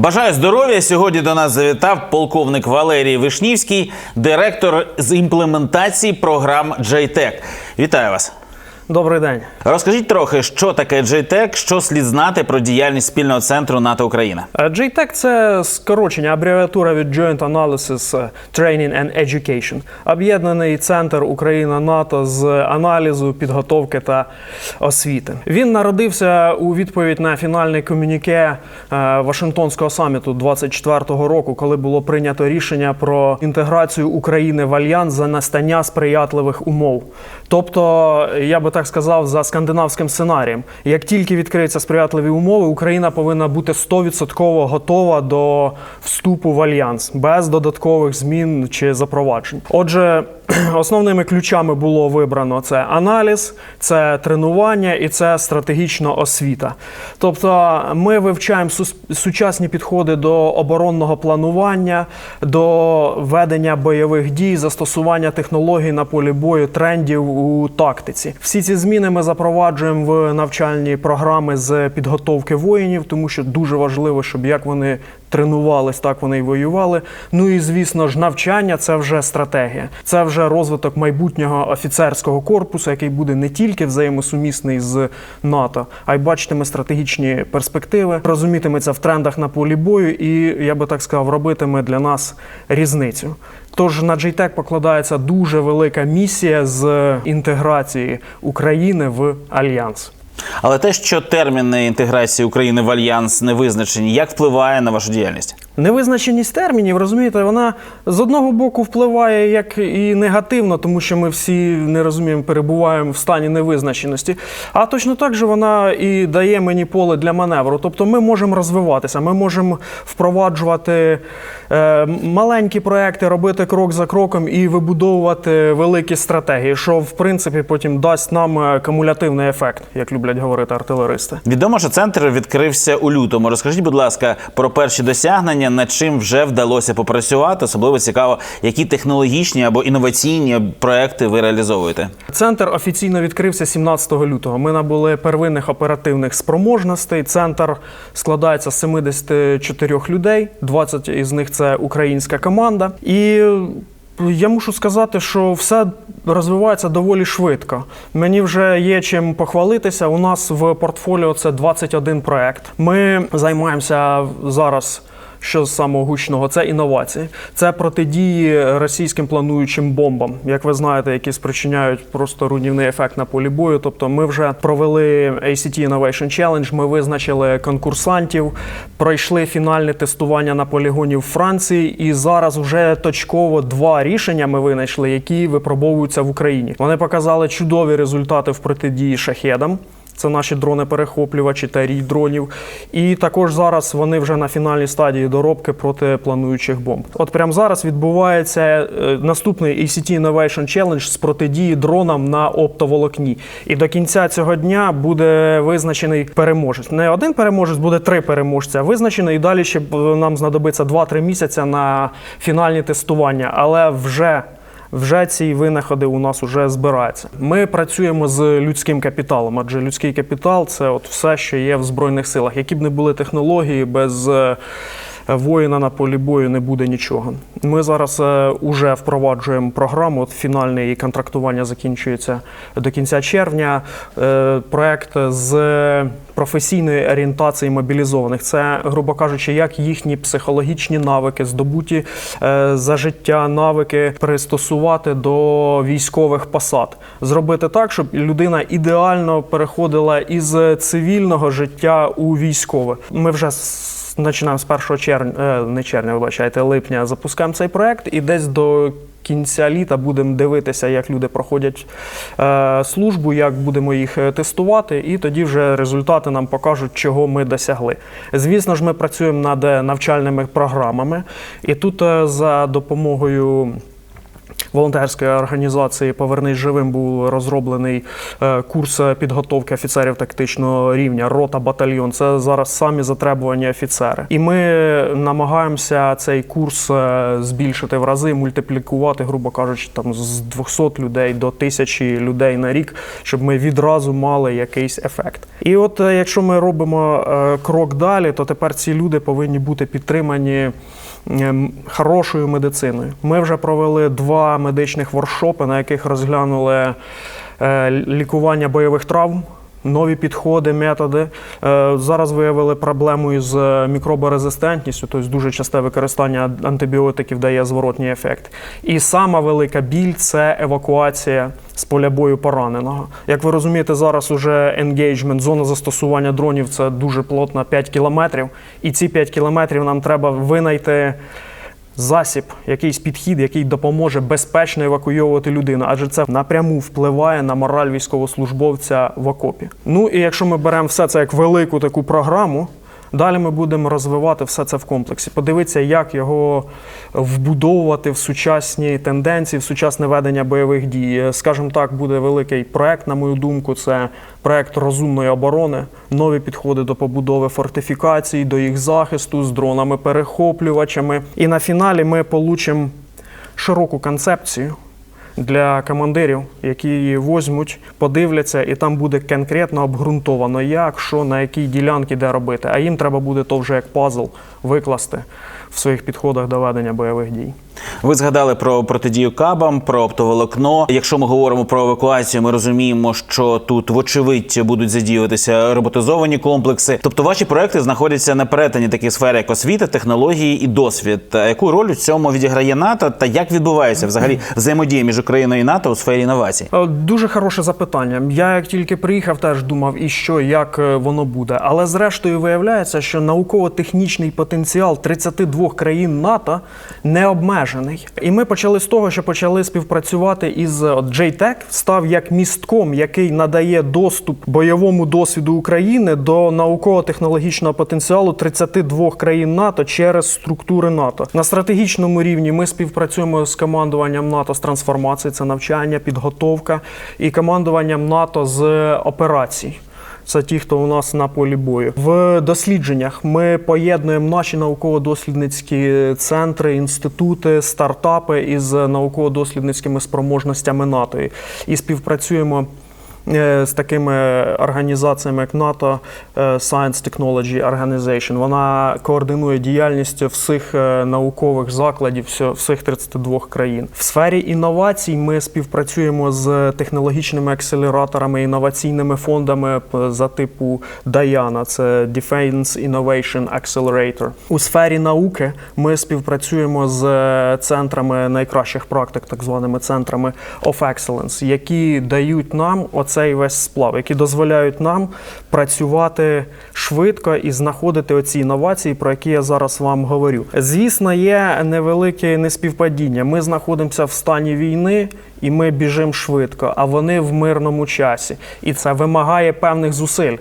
Бажаю здоров'я. Сьогодні до нас завітав полковник Валерій Вишнівський, директор з імплементації програм JTEC. Вітаю вас. Добрий день. Розкажіть трохи, що таке JTEC, що слід знати про діяльність спільного центру НАТО Україна. Е, JTEC – це скорочення, абревіатура від Joint Analysis е, Training and Education. Об'єднаний центр Україна-НАТО з аналізу, підготовки та освіти. Він народився у відповідь на фінальний комюніке е, Вашингтонського саміту 24-го року, коли було прийнято рішення про інтеграцію України в альянс за настання сприятливих умов. Тобто, я би так сказав, за скандинавським сценарієм, як тільки відкриються сприятливі умови, Україна повинна бути 100% готова до вступу в альянс без додаткових змін чи запроваджень. Отже, основними ключами було вибрано це аналіз, це тренування і це стратегічна освіта. Тобто, ми вивчаємо сучасні підходи до оборонного планування, до ведення бойових дій, застосування технологій на полі бою, трендів у тактиці. Всі ці зміни ми запроваджуємо в навчальні програми з підготовки воїнів, тому що дуже важливо, щоб як вони тренувались, так вони і воювали. Ну і звісно ж, навчання це вже стратегія, це вже розвиток майбутнього офіцерського корпусу, який буде не тільки взаємосумісний з НАТО, а й бачитиме стратегічні перспективи, розумітиметься в трендах на полі бою, і я би так сказав, робитиме для нас різницю. Тож на JTEC покладається дуже велика місія з інтеграції України в альянс. Але те, що терміни інтеграції України в альянс не визначені, як впливає на вашу діяльність? Невизначеність термінів, розумієте, вона з одного боку впливає як і негативно, тому що ми всі не розуміємо, перебуваємо в стані невизначеності. А точно так же вона і дає мені поле для маневру. Тобто ми можемо розвиватися, ми можемо впроваджувати е, маленькі проекти, робити крок за кроком і вибудовувати великі стратегії, що в принципі потім дасть нам е, кумулятивний ефект, як люблять говорити артилеристи. Відомо, що центр відкрився у лютому. Розкажіть, будь ласка, про перші досягнення, над чим вже вдалося попрацювати. Особливо цікаво, які технологічні або інноваційні проекти ви реалізовуєте. Центр офіційно відкрився 17 лютого. Ми набули первинних оперативних спроможностей. Центр складається з 74 людей, 20 із них це українська команда. І я мушу сказати, що все розвивається доволі швидко. Мені вже є чим похвалитися. У нас в портфоліо це 21 проект. Ми займаємося зараз. Що з самого гучного це інновації, це протидії російським плануючим бомбам, як ви знаєте, які спричиняють просто руйнівний ефект на полі бою. Тобто, ми вже провели ACT Innovation Challenge, Ми визначили конкурсантів, пройшли фінальне тестування на полігоні в Франції, і зараз вже точково два рішення ми винайшли, які випробовуються в Україні. Вони показали чудові результати в протидії шахедам. Це наші дрони-перехоплювачі та рій дронів. І також зараз вони вже на фінальній стадії доробки проти плануючих бомб. От прямо зараз відбувається е, наступний ACT Innovation Challenge з протидії дронам на оптоволокні. І до кінця цього дня буде визначений переможець. Не один переможець, буде три переможця. Визначено, і далі ще нам знадобиться 2-3 місяці на фінальні тестування. Але вже вже ці винаходи у нас вже збираються. Ми працюємо з людським капіталом, адже людський капітал це от все, що є в збройних силах. Які б не були технології, без е, воїна на полі бою не буде нічого. Ми зараз е, уже впроваджуємо програму. От фінальне її контрактування закінчується до кінця червня. Е, Проект з професійної орієнтації мобілізованих. Це, грубо кажучи, як їхні психологічні навики, здобуті е, за життя навики пристосувати до військових посад, зробити так, щоб людина ідеально переходила із цивільного життя у військове. Ми вже починаємо з 1 червня, е, не червня, вибачайте, липня. Запускаємо цей проект, і десь до кінця літа будемо дивитися, як люди проходять е, службу, як будемо їх е, тестувати, і тоді вже результати нам покажуть, чого ми досягли. Звісно ж, ми працюємо над е, навчальними програмами, і тут е, за допомогою волонтерської організації Повернись живим був розроблений е, курс підготовки офіцерів тактичного рівня, рота, батальйон. Це зараз самі затребувані офіцери. І ми намагаємося цей курс е, збільшити в рази, мультиплікувати, грубо кажучи, там з 200 людей до 1000 людей на рік, щоб ми відразу мали якийсь ефект. І от е, якщо ми робимо крок далі, то тепер ці люди повинні бути підтримані хорошою медициною. Ми вже провели два медичних воркшопи, на яких розглянули е, лікування бойових травм. Нові підходи, методи. Е, Зараз виявили проблему із е, мікроборезистентністю, тобто дуже часте використання антибіотиків дає зворотній ефект. І сама велика біль це евакуація з поля бою пораненого. Як ви розумієте, зараз уже енгейджмент, зона застосування дронів це дуже плотна 5 кілометрів. І ці 5 кілометрів нам треба винайти засіб, якийсь підхід, який допоможе безпечно евакуйовувати людину, адже це напряму впливає на мораль військовослужбовця в окопі. Ну і якщо ми беремо все це як велику таку програму. Далі ми будемо розвивати все це в комплексі. Подивитися, як його вбудовувати в сучасні тенденції, в сучасне ведення бойових дій. Скажімо так, буде великий проект, на мою думку, це проект розумної оборони, нові підходи до побудови фортифікацій, до їх захисту з дронами-перехоплювачами. І на фіналі ми получимо широку концепцію для командирів, які її возьмуть, подивляться, і там буде конкретно обґрунтовано, як, що, на якій ділянці де робити. А їм треба буде то вже як пазл викласти в своїх підходах до ведення бойових дій. Ви згадали про протидію кабам, про оптоволокно. Якщо ми говоримо про евакуацію, ми розуміємо, що тут, вочевидь, будуть задіюватися роботизовані комплекси. Тобто, ваші проекти знаходяться на перетині таких сфер, як освіта, технології і досвід. Яку роль у цьому відіграє НАТО та як відбувається взагалі взаємодія між Україною і НАТО у сфері інновацій? Е, Дуже хороше запитання. Я як тільки приїхав, теж думав, і що, як е, воно буде. Але зрештою виявляється, що науково-технічний потенціал 32 країн НАТО не обмежений. І ми почали з того, що почали співпрацювати із от, JTEC, став як містком, який надає доступ бойовому досвіду України до науково-технологічного потенціалу 32 країн НАТО через структури НАТО. На стратегічному рівні ми співпрацюємо з командуванням НАТО з трансформації, це навчання, підготовка і командуванням НАТО з операцій. Це ті, хто у нас на полі бою. В дослідженнях ми поєднуємо наші науково-дослідницькі центри, інститути, стартапи із науково-дослідницькими спроможностями НАТО і співпрацюємо. Е, З такими організаціями, як НАТО е, Science Technology Organization, вона координує діяльність всіх е, наукових закладів всіх 32 країн. В сфері інновацій ми співпрацюємо з технологічними акселераторами, інноваційними фондами за типу Diana, це Defense Innovation Accelerator. У сфері науки ми співпрацюємо з центрами найкращих практик, так званими центрами of Excellence, які дають нам оцей весь сплав, які дозволяють нам працювати швидко і знаходити оці інновації, про які я зараз вам говорю. Звісно, є невелике неспівпадіння. Ми знаходимося в стані війни. І ми біжимо швидко, а вони в мирному часі. І це вимагає певних зусиль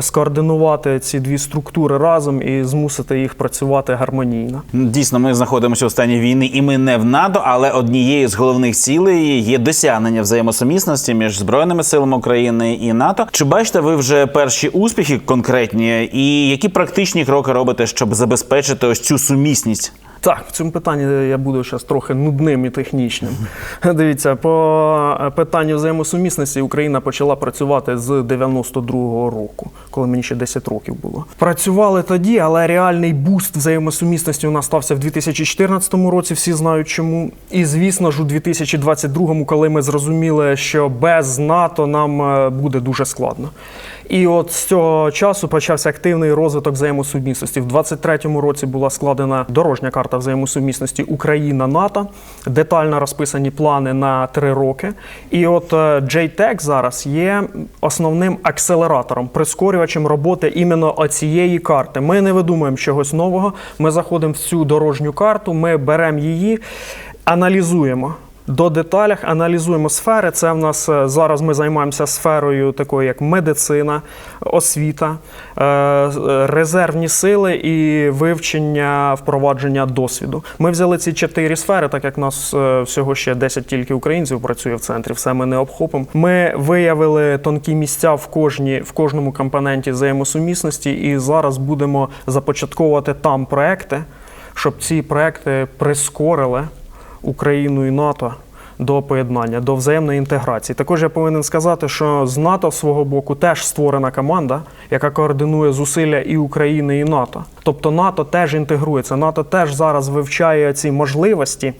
скоординувати ці дві структури разом і змусити їх працювати гармонійно. Дійсно, ми знаходимося у стані війни, і ми не в НАТО, але однією з головних цілей є досягнення взаємосумісності між збройними силами України і НАТО. Чи бачите ви вже перші успіхи конкретні, і які практичні кроки робите, щоб забезпечити ось цю сумісність? Так, в цьому питанні я буду зараз трохи нудним і технічним. Дивіться, по е, питанню взаємосумісності Україна почала працювати з 92-го року, коли мені ще 10 років було. Працювали тоді, але реальний буст взаємосумісності у нас стався в 2014 році. Всі знають чому. І звісно ж, у 2022, коли ми зрозуміли, що без НАТО нам е, буде дуже складно. І от з цього часу почався активний розвиток взаємосумісності. В 23-му році була складена дорожня карта взаємосумісності Україна-НАТО, детально розписані плани на три роки. І от е, JTEC зараз є основним акселератором, прискорювачем роботи іменно оцієї карти. Ми не видумуємо чогось нового. Ми заходимо в цю дорожню карту, ми беремо її, аналізуємо. До деталях, аналізуємо сфери. Це в нас е, зараз ми займаємося сферою такою, як медицина, освіта, е, е, резервні сили і вивчення впровадження досвіду. Ми взяли ці чотири сфери, так як нас всього ще 10 тільки українців працює в центрі, все ми не обхопимо. Ми виявили тонкі місця в кожній в кожному компоненті взаємосумісності, і зараз будемо започатковувати там проекти, щоб ці проекти прискорили Україну і НАТО до поєднання, до взаємної інтеграції. Також я повинен сказати, що з НАТО свого боку теж створена команда, яка координує зусилля і України, і НАТО. Тобто НАТО теж інтегрується. НАТО теж зараз вивчає ці можливості.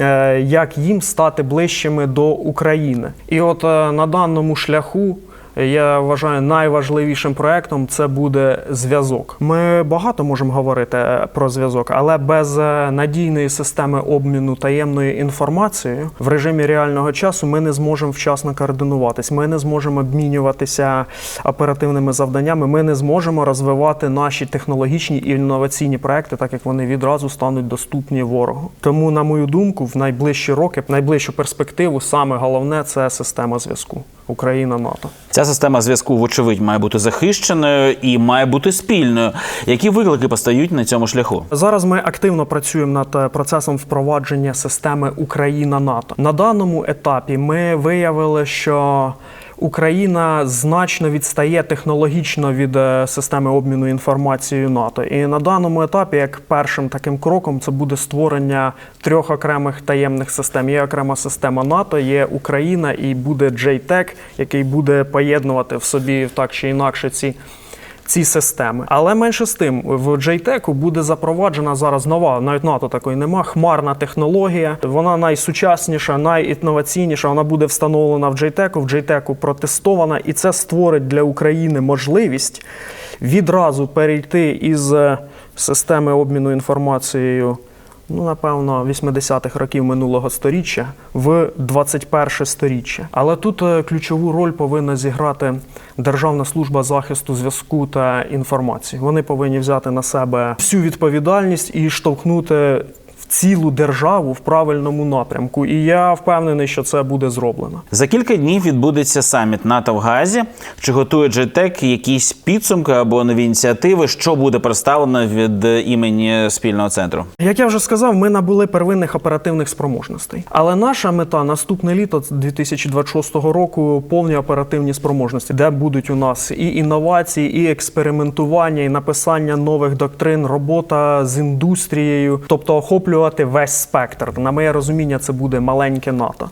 е, Як їм стати ближчими до України, і от е, на даному шляху я вважаю найважливішим проектом це буде зв'язок. Ми багато можемо говорити е, про зв'язок, але без е, надійної системи обміну таємною інформацією в режимі реального часу ми не зможемо вчасно координуватись. Ми не зможемо обмінюватися оперативними завданнями. Ми не зможемо розвивати наші технологічні і інноваційні проекти, так як вони відразу стануть доступні ворогу. Тому, на мою думку, в найближчі роки, в найближчу перспективу, саме головне це система зв'язку Україна НАТО. Ця система зв'язку, вочевидь, має бути захищеною і має бути спільною. Які виклики постають на цьому шляху? Зараз ми активно працюємо над е, процесом впровадження системи Україна НАТО. На даному етапі ми виявили, що Україна значно відстає технологічно від е, системи обміну інформацією НАТО. І на даному етапі, як першим таким кроком, це буде створення трьох окремих таємних систем. Є окрема система НАТО, є Україна і буде JTEC, який буде поєднувати в собі так чи інакше ці ці системи. Але менше з тим, в JTEC буде запроваджена зараз нова, навіть НАТО такої нема, хмарна технологія. Вона найсучасніша, найінноваційніша. Вона буде встановлена в JTEC, в JTEC протестована, і це створить для України можливість відразу перейти із е, системи обміну інформацією. Ну, напевно, 80-х років минулого сторіччя в 21 сторіччя. Але тут е, ключову роль повинна зіграти Державна служба захисту зв'язку та інформації. Вони повинні взяти на себе всю відповідальність і штовхнути цілу державу в правильному напрямку. І я впевнений, що це буде зроблено. За кілька днів відбудеться саміт НАТО в Газі. Чи готує JTEC якісь підсумки або нові ініціативи, що буде представлено від імені спільного центру? Як я вже сказав, ми набули первинних оперативних спроможностей. Але наша мета наступне літо 2026 року повні оперативні спроможності, де будуть у нас і інновації, і експериментування, і написання нових доктрин, робота з індустрією, тобто охоплювати весь спектр. На моє розуміння, це буде маленьке НАТО.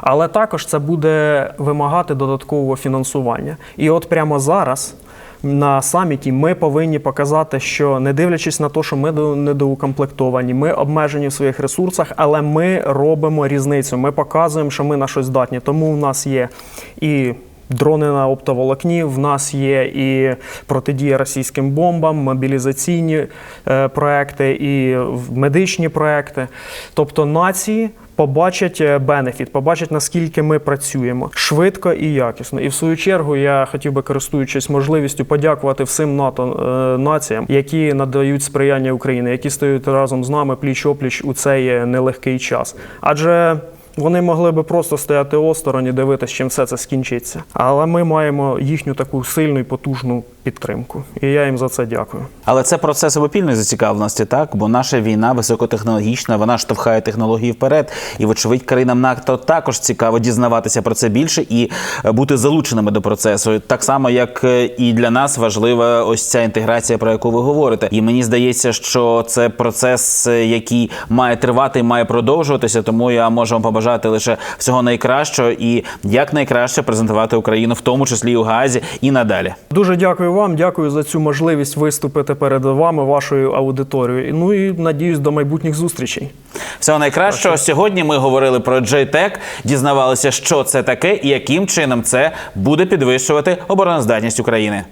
Але також це буде вимагати додаткового фінансування. І от прямо зараз на саміті ми повинні показати, що не дивлячись на те, що ми до- недоукомплектовані, ми обмежені в своїх ресурсах, але ми робимо різницю. Ми показуємо, що ми на щось здатні. Тому в нас є і. Дрони на оптоволокні, в нас є і протидія російським бомбам, мобілізаційні е, проекти, і медичні проекти. Тобто нації побачать е, бенефіт, побачать наскільки ми працюємо швидко і якісно. І в свою чергу я хотів би, користуючись можливістю, подякувати всім НАТО е, націям, які надають сприяння Україні, які стоять разом з нами пліч опліч у цей нелегкий час. Адже вони могли би просто стояти осторонь і дивитися, чим все це скінчиться. Але ми маємо їхню таку сильну і потужну підтримку. І я їм за це дякую. Але це процес обопільної зацікавленості, так бо наша війна високотехнологічна, вона штовхає технології вперед. І, вочевидь, країнам НАТО також цікаво дізнаватися про це більше і бути залученими до процесу. Так само, як е, і для нас важлива ось ця інтеграція, про яку ви говорите. І мені здається, що це процес, е, який має тривати і має продовжуватися. Тому я можу вам побажати лише всього найкращого і як найкраще презентувати Україну, в тому числі і у Газі, і надалі. Дуже дякую вам, дякую за цю можливість виступити перед вами, вашою аудиторією. Ну і надіюсь до майбутніх зустрічей. Всього найкращого. Сьогодні ми говорили про JTEC, дізнавалися, що це таке і яким чином це буде підвищувати обороноздатність України.